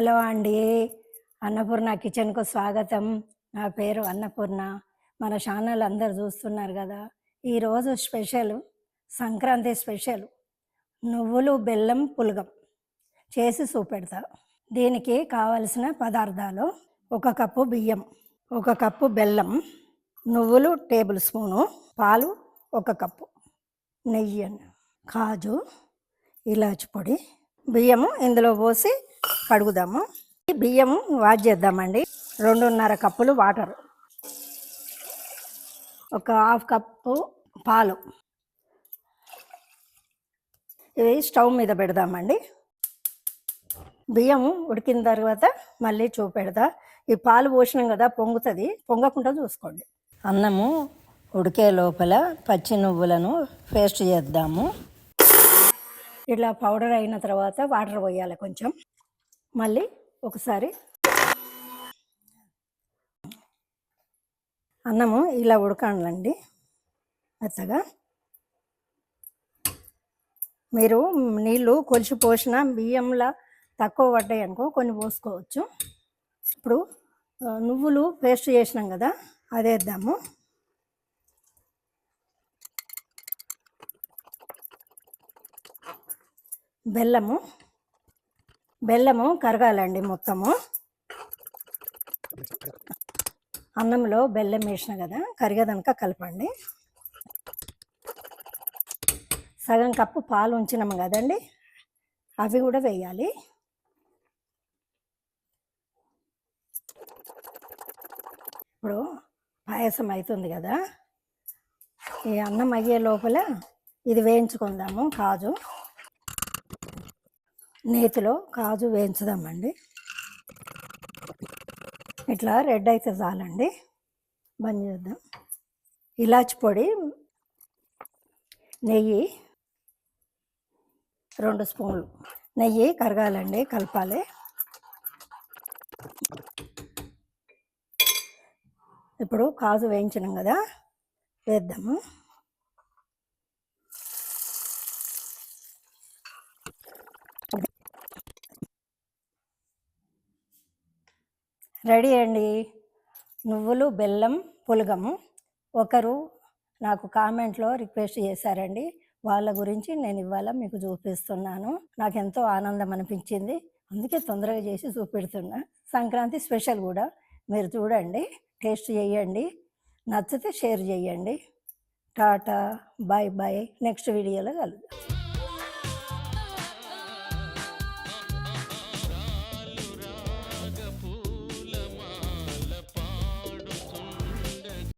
Hello అండి. అన్నపూర్ణ కిచెన్కు స్వాగతం. నా పేరు అన్నపూర్ణ. మన ఛానల్ అందరు చూస్తున్నారు కదా. ఈరోజు స్పెషల్ సంక్రాంతి స్పెషల్. నువ్వులు బెల్లం పులగం చేసి చూపెడతా. దీనికి కావలసిన పదార్థాలు ఒక కప్పు బియ్యం ఒక కప్పు బెల్లం నువ్వులు టేబుల్ స్పూను పాలు ఒక కప్పు నెయ్యి కాజు ఇలాచి పొడి బియ్యము ఇందులో పోసి కడుగుదాము. బియ్యము వాష్ చేద్దామండి రెండున్నర కప్పులు వాటర్. ఒక హాఫ్ కప్పు పాలు. ఇవి స్టవ్ మీద పెడదామండి. బియ్యం ఉడికిన తర్వాత మళ్ళీ చూపెడదా ఈ పాలు పోసినాం కదా పొంగుతుంది. పొంగకుండా చూసుకోండి. అన్నము ఉడికే లోపల పచ్చి నువ్వులను పేస్ట్ చేద్దాము. ఇట్లా పౌడర్ అయిన తర్వాత వాటర్ పోయాలి కొంచెం. మళ్ళీ ఒకసారి. అన్నము ఇలా ఉడకాలండి. మెత్తగా. మీరు నీళ్ళు కొలిసి పోసిన బియ్యంలా తక్కువ పడ్డాయి అనుకో కొన్ని పోసుకోవచ్చు. ఇప్పుడు నువ్వులు పేస్ట్ చేసినాం కదా అదేద్దాము బెల్లము. బెల్లము కరగాలండి మొత్తము. అన్నంలో బెల్లం వేసిన కదా కరిగేదనక కలపండి. సగం కప్పు పాలు ఉంచినాము కదండి అవి కూడా వేయాలి. ఇప్పుడు పాయసం అవుతుంది కదా ఈ అన్నం అయ్యే లోపల ఇది వేయించుకుందాము కాజు. నేతిలో కాజు వేయించుదామండి ఇట్లా రెడ్ అయితే చాలండి. బంద్ చేద్దాం. ఇలాచి పొడి నెయ్యి రెండు స్పూన్లు. నెయ్యి కరగాలండి కలపాలి. ఇప్పుడు కాజు వేయించినాం కదా వేద్దాము. రెడీ అండి. నువ్వులు బెల్లం పులగము ఒకరు నాకు కామెంట్లో రిక్వెస్ట్ చేశారండి. వాళ్ళ గురించి నేను ఇవాళ మీకు చూపిస్తున్నాను. నాకు ఎంతో ఆనందం అనిపించింది. అందుకే తొందరగా చేసి చూపెడుతున్నా. సంక్రాంతి స్పెషల్ కూడా. మీరు చూడండి. టేస్ట్ చేయండి. నచ్చితే షేర్ చేయండి. Tata bye bye. నెక్స్ట్ వీడియోలో కలుద్దాం.